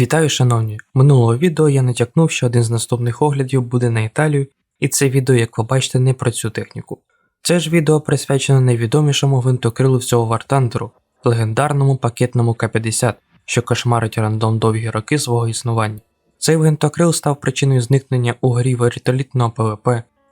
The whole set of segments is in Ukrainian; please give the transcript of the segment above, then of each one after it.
Вітаю, шановні! Минулого відео я натякнув, що один з наступних оглядів буде на Італію, і це відео, як ви бачите, не про цю техніку. Це ж відео присвячено найвідомішому гвинтокрилу всього Вартандеру, легендарному пакетному К-50, що кошмарить рандом довгі роки свого існування. Цей гвинтокрил став причиною зникнення у грі вертолітного ПВП,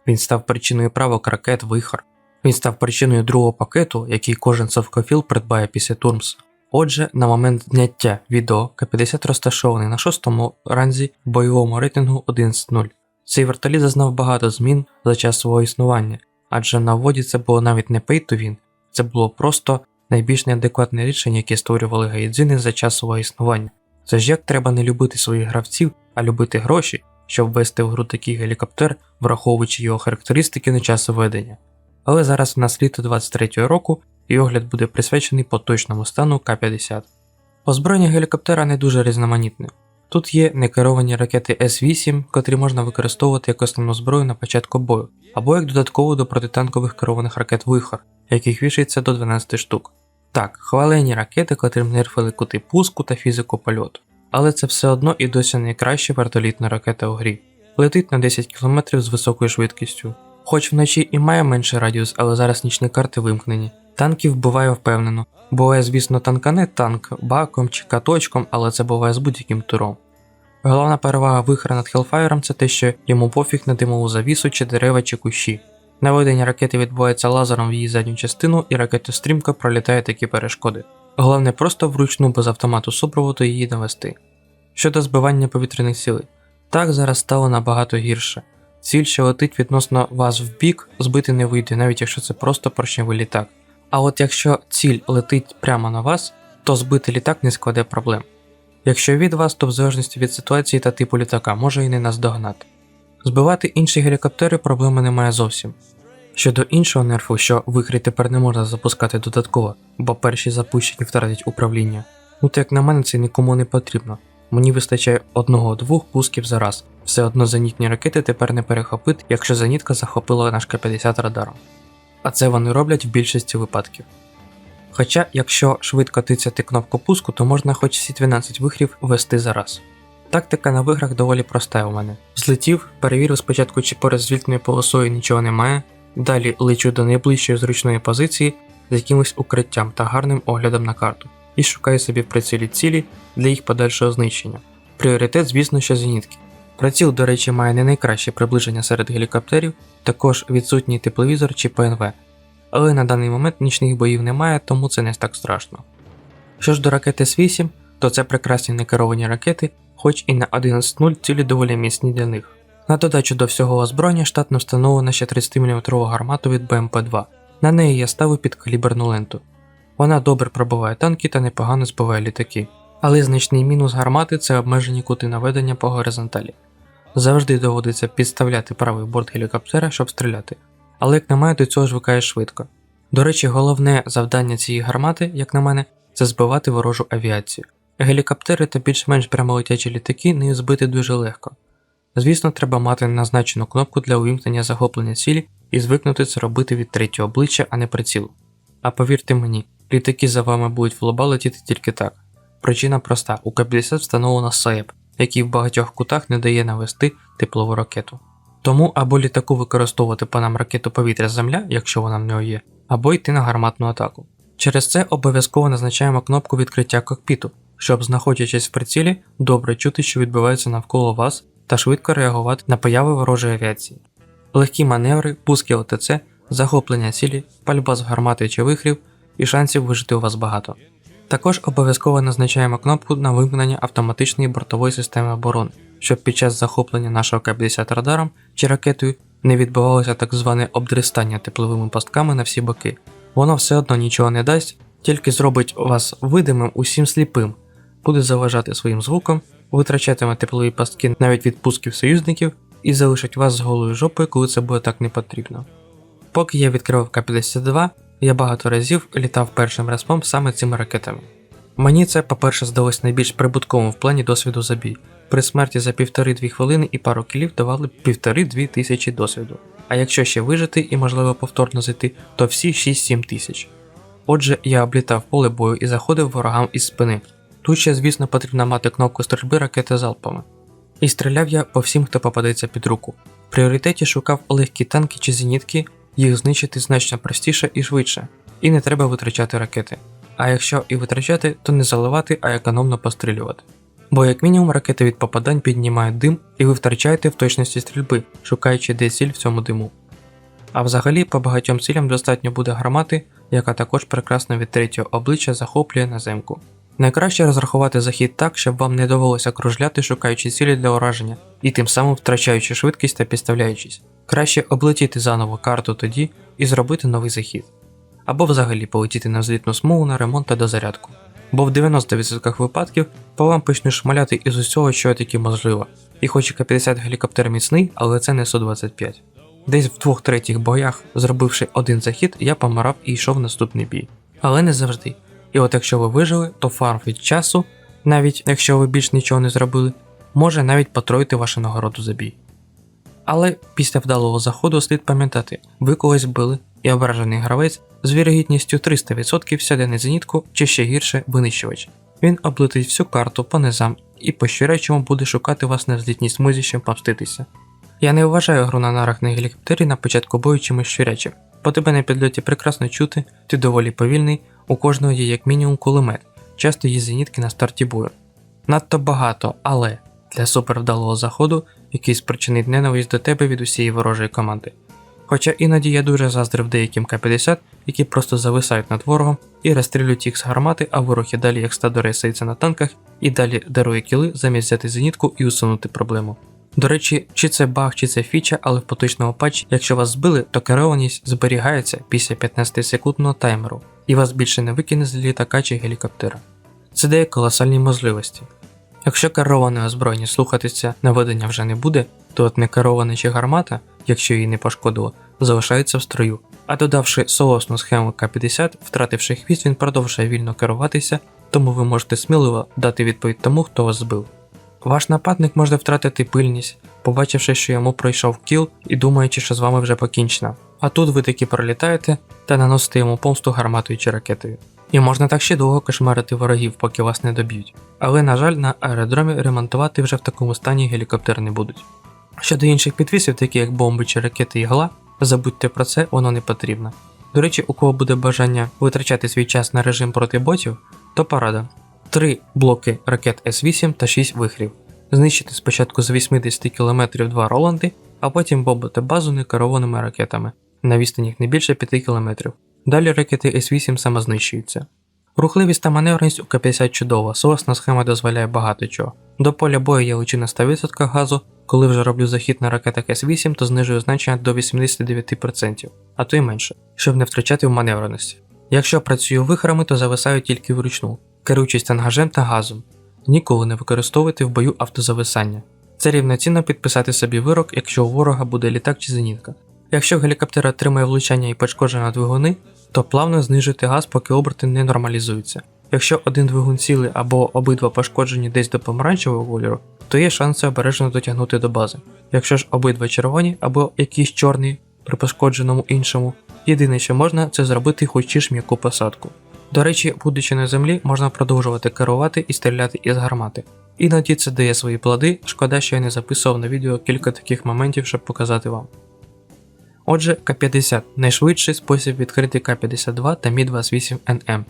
він став причиною правок ракет Вихор, він став причиною другого пакету, який кожен совкофіл придбає після Турмса. Отже, на момент зняття відео К-50 розташований на шостому ранзі в бойовому рейтингу 11.0. Цей вертоліт зазнав багато змін за час свого існування, адже на вводі це було навіть не pay to це було просто найбільш неадекватне рішення, яке створювали гайдзини за час свого існування. Це ж як треба не любити своїх гравців, а любити гроші, щоб ввести в гру такий гелікоптер, враховуючи його характеристики на час введення. Але зараз в нас літо 23 року, і огляд буде присвячений поточному стану К-50. Озброєння гелікоптера не дуже різноманітне. Тут є некеровані ракети С-8, котрі можна використовувати як основну зброю на початку бою, або як додатково до протитанкових керованих ракет Вихор, яких вішається до 12 штук. Так, хвалені ракети, котрим нерфили кути пуску та фізику польоту. Але це все одно і досі найкраща вертолітна ракета у грі. Летить на 10 км з високою швидкістю. Хоч вночі і має менший радіус, але зараз нічні карти вимкнені. Танків буває впевнено. Буває, звісно, танкане танк баком чи каточком, але це буває з будь-яким туром. Головна перевага вихра над Hellfire це те, що йому пофіг на димову завісу чи дерева чи кущі. Наведення ракети відбувається лазером в її задню частину, і ракета стрімко пролітає такі перешкоди. Головне просто вручну без автомату супроводу її навести. Щодо збивання повітряних цілей, так зараз стало набагато гірше. Ціль, що летить відносно вас в бік, збити не вийде, навіть якщо це просто поршневий літак. А от якщо ціль летить прямо на вас, то збити літак не складе проблем. Якщо від вас, то в залежності від ситуації та типу літака може і не наздогнати. Збивати інші гелікоптери проблеми немає зовсім. Щодо іншого нерфу, що вихрі тепер не можна запускати додатково, бо перші запущені втратять управління. Ну то як на мене це нікому не потрібно. Мені вистачає одного-двох пусків за раз. Все одно зенітні ракети тепер не перехопить, якщо зенітка захопила наш К-50 радаром. А це вони роблять в більшості випадків. Хоча, якщо швидко тицяти кнопку пуску, то можна хоч всі 12 вихрів вести за раз. Тактика на виграх доволі проста у мене. Злетів, перевірив спочатку, чи поряд з літною полосою нічого немає, далі лечу до найближчої зручної позиції з якимось укриттям та гарним оглядом на карту, і шукаю собі в прицілі цілі для їх подальшого знищення. Пріоритет, звісно, що зенітки. Приціл, до речі, має не найкраще приближення серед гелікоптерів, також відсутній тепловізор чи ПНВ. Але на даний момент нічних боїв немає, тому це не так страшно. Що ж до ракети С-8, то це прекрасні некеровані ракети, хоч і на 11.0 цілі доволі міцні для них. На додачу до всього озброєння штатно встановлена ще 30-мм гармату від БМП-2. На неї я ставив підкаліберну ленту. Вона добре пробиває танки та непогано збиває літаки. Але значний мінус гармати це обмежені кути наведення по горизонталі. Завжди доводиться підставляти правий борт гелікоптера, щоб стріляти. Але як на мене, до цього звикає швидко. До речі, головне завдання цієї гармати, як на мене, це збивати ворожу авіацію. Гелікоптери та більш-менш прямолетячі літаки нею збити дуже легко. Звісно, треба мати назначену кнопку для увімкнення захоплення цілі і звикнути це робити від третього обличчя, а не прицілу. А повірте мені, літаки за вами будуть в лоба летіти тільки так. Причина проста: у К-50 встановлено САЕП, який в багатьох кутах не дає навести теплову ракету. Тому або літаку використовувати по нам ракету повітря-земля, якщо вона в нього є, або йти на гарматну атаку. Через це обов'язково назначаємо кнопку відкриття кокпіту, щоб, знаходячись в прицілі, добре чути, що відбувається навколо вас, та швидко реагувати на появи ворожої авіації. Легкі маневри, пуски ОТЦ, захоплення цілі, пальба з гармати чи вихрів, і шансів вижити у вас багато. Також обов'язково назначаємо кнопку на вимкнення автоматичної бортової системи оборони, щоб під час захоплення нашого К-50 радаром чи ракетою не відбувалося так зване обдрестання тепловими пастками на всі боки. Воно все одно нічого не дасть, тільки зробить вас видимим усім сліпим, буде заважати своїм звуком, витрачатиме теплові пастки навіть від пусків союзників і залишить вас з голою жопою, коли це буде так не потрібно. Поки я відкривав К-52, я багато разів літав першим респом саме цими ракетами. Мені це, по-перше, здалось найбільш прибутковим в плані досвіду за бій. При смерті за півтори-дві хвилини і пару кілів давали півтори-дві тисячі досвіду. А якщо ще вижити і можливо повторно зайти, то всі 6-7 тисяч. Отже, я облітав поле бою і заходив ворогам із спини. Тут ще, звісно, потрібно мати кнопку стрільби ракети залпами. І стріляв я по всім, хто попадеться під руку. В пріоритеті шукав легкі танки чи зенітки, їх знищити значно простіше і швидше, і не треба витрачати ракети. А якщо і витрачати, то не заливати, а економно пострілювати. Бо як мінімум ракети від попадань піднімають дим, і ви втрачаєте в точності стрільби, шукаючи де ціль в цьому диму. А взагалі по багатьом цілям достатньо буде гармати, яка також прекрасно від третього обличчя захоплює наземку. Найкраще розрахувати захід так, щоб вам не довелося кружляти, шукаючи цілі для ураження, і тим самим втрачаючи швидкість та підставляючись. Краще облетіти заново карту тоді і зробити новий захід. Або взагалі полетіти на взлітну смугу на ремонт та дозарядку. Бо в 90% випадків по вам почнуть шмаляти із усього, що тільки можливо. І хоч і К-50 гелікоптер міцний, але це не Су-25. Десь в двох третіх боях, зробивши один захід, я помирав і йшов наступний бій. Але не завжди. І от якщо ви вижили, то фарм від часу, навіть якщо ви більш нічого не зробили, може навіть потроїти вашу нагороду за бій. Але після вдалого заходу слід пам'ятати, ви когось били, і ображений гравець з вірогідністю 300% сяде на зенітку чи ще гірше винищувач. Він облетить всю карту по низам і по щурячому буде шукати вас на взлітній смузі, щоб помститися. Я не вважаю гру на нарах на гелікоптері на початку бою чимось щурячим, бо тебе на підльоті прекрасно чути, ти доволі повільний, у кожного є як мінімум кулемет, часто є зенітки на старті бою. Надто багато, але для супервдалого заходу, який спричинить ненависть до тебе від усієї ворожої команди. Хоча іноді я дуже заздрив деяким К-50, які просто зависають над ворогом і розстрілюють їх з гармати, а ворог і далі як стадо рейсається на танках і далі дарує кіли замість взяти зенітку і усунути проблему. До речі, чи це баг, чи це фіча, але в поточному патчі, якщо вас збили, то керованість зберігається після 15 секундного таймеру, і вас більше не викине з літака чи гелікоптера. Це дає колосальні можливості. Якщо кероване озброєння слухатися наведення вже не буде, то от некероване чи гармата, якщо її не пошкодило, залишається в строю. А додавши соосну схему К-50, втративши хвіст, він продовжує вільно керуватися, тому ви можете сміливо дати відповідь тому, хто вас збив. Ваш нападник може втратити пильність, побачивши, що йому пройшов кіл і думаючи, що з вами вже покінчено. А тут ви таки пролітаєте та наносите йому помсту гарматою чи ракетою. І можна так ще довго кошмарити ворогів, поки вас не доб'ють. Але, на жаль, на аеродромі ремонтувати вже в такому стані гелікоптери не будуть. Щодо інших підвісів, такі як бомби чи ракети ігла, забудьте про це, воно не потрібно. До речі, у кого буде бажання витрачати свій час на режим проти ботів, то порада. Три блоки ракет С8 та 6 вихрів. Знищити спочатку з 80 км два Роланди, а потім бомбити базу некерованими ракетами на відстанях не більше 5 км. Далі ракети С8 самознищуються. Рухливість та маневреність у К-50 чудова, соосна схема дозволяє багато чого. До поля бою я лечу на 100% газу, коли вже роблю захід на ракетах С8, то знижую значення до 89%, а то й менше, щоб не втрачати в маневреності. Якщо працюю вихрами, то зависаю тільки вручну, керуючись тангажем та газом. Ніколи не використовуйте в бою автозависання. Це рівноцінно підписати собі вирок, якщо у ворога буде літак чи зенітка. Якщо гелікоптер отримає влучання і пошкоджено двигуни, то плавно знижуйте газ, поки оберти не нормалізуються. Якщо один двигун цілий або обидва пошкоджені десь до помаранчевого кольору, то є шанси обережно дотягнути до бази. Якщо ж обидва червоні або якийсь чорний при пошкодженому іншому, єдине, що можна, це зробити хоч м'яку посадку. До речі, будучи на землі, можна продовжувати керувати і стріляти із гармати. Іноді це дає свої плоди, шкода, що я не записував на відео кілька таких моментів, щоб показати вам. Отже, К-50 найшвидший спосіб відкрити К-52 та Мі-28НМ.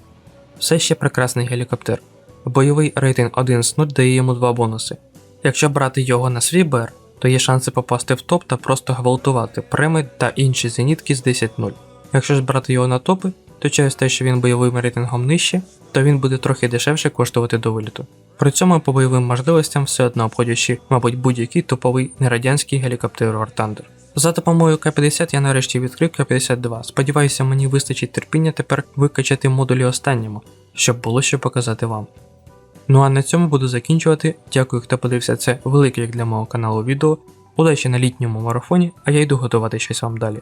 Все ще прекрасний гелікоптер. Бойовий рейтинг 1 з 0 дає йому два бонуси. Якщо брати його на свій БР, то є шанси попасти в топ та просто гвалтувати преми та інші зенітки з 10-0. Якщо ж брати його на топи, то через те, що він бойовим рейтингом нижче, то він буде трохи дешевше коштувати до виліту. При цьому по бойовим можливостям все одно обходячи, мабуть, будь-який топовий нерадянський гелікоптер War Thunder. За допомогою К-50 я нарешті відкрив К-52. Сподіваюся, мені вистачить терпіння тепер викачати модулі останньому, щоб було що показати вам. Ну а на цьому буду закінчувати. Дякую, хто подивився це велике як для мого каналу відео. Удачі на літньому марафоні, а я йду готувати щось вам далі.